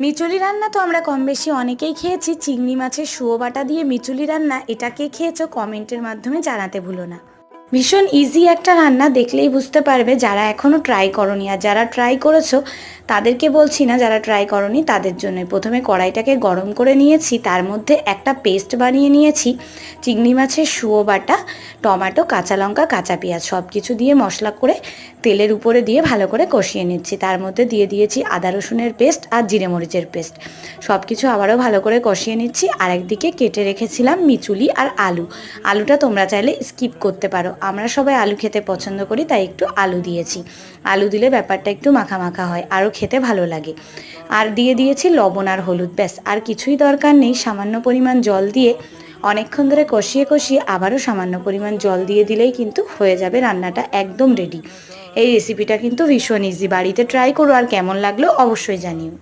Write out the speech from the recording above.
মিচুলি রান্না তো আমরা কম বেশি অনেকেই খেয়েছি। চিংড়ি মাছের শুয়োবাটা দিয়ে মিচুলি রান্না এটা কে খেয়েছো কমেন্টের মাধ্যমে জানাতে ভুলো না। ভীষণ ইজি একটা রান্না দেখলেই বুঝতে পারবে যারা এখনও ট্রাই করনি। আর যারা ট্রাই করেছ, তাদেরকে বলছি না যারা ট্রাই করনি, তাদের জন্য। প্রথমে কড়াইটাকে গরম করে নিয়েছি, তার মধ্যে একটা পেস্ট বানিয়ে নিয়েছি, চিংড়ি মাছের শুয়ো বাটা, টমেটো, কাঁচা লঙ্কা, কাঁচা পেঁয়াজ সব কিছু দিয়ে মশলা করে তেলের উপরে দিয়ে ভালো করে কষিয়ে নিচ্ছি। তার মধ্যে দিয়ে দিয়েছি আদা রসুনের পেস্ট আর জিরে মরিচের পেস্ট সব কিছু আবারও ভালো করে কষিয়ে নিচ্ছি। আর একদিকে কেটে রেখেছিলাম মিচুলি আর আলু। আলুটা তোমরা চাইলে স্কিপ করতে পারো। আমরা সবাই আলু খেতে পছন্দ করি, তাই একটু আলু দিয়েছি। আলু দিলে ব্যাপারটা একটু মাখা মাখা হয়, আরও খেতে ভালো লাগে। আর দিয়ে দিয়েছি লবণ আর হলুদ, ব্যাস। আর কিছুই দরকার নেই, সামান্য পরিমাণ জল দিয়ে অনেকক্ষণ ধরে কষিয়ে কষিয়ে আবারও সামান্য পরিমাণ জল দিয়ে দিলেই কিন্তু হয়ে যাবে রান্নাটা একদম রেডি এই রেসিপিটা কিন্তু ভীষণ ইজি বাড়িতে ট্রাই করো আর কেমন লাগল অবশ্যই জানিও।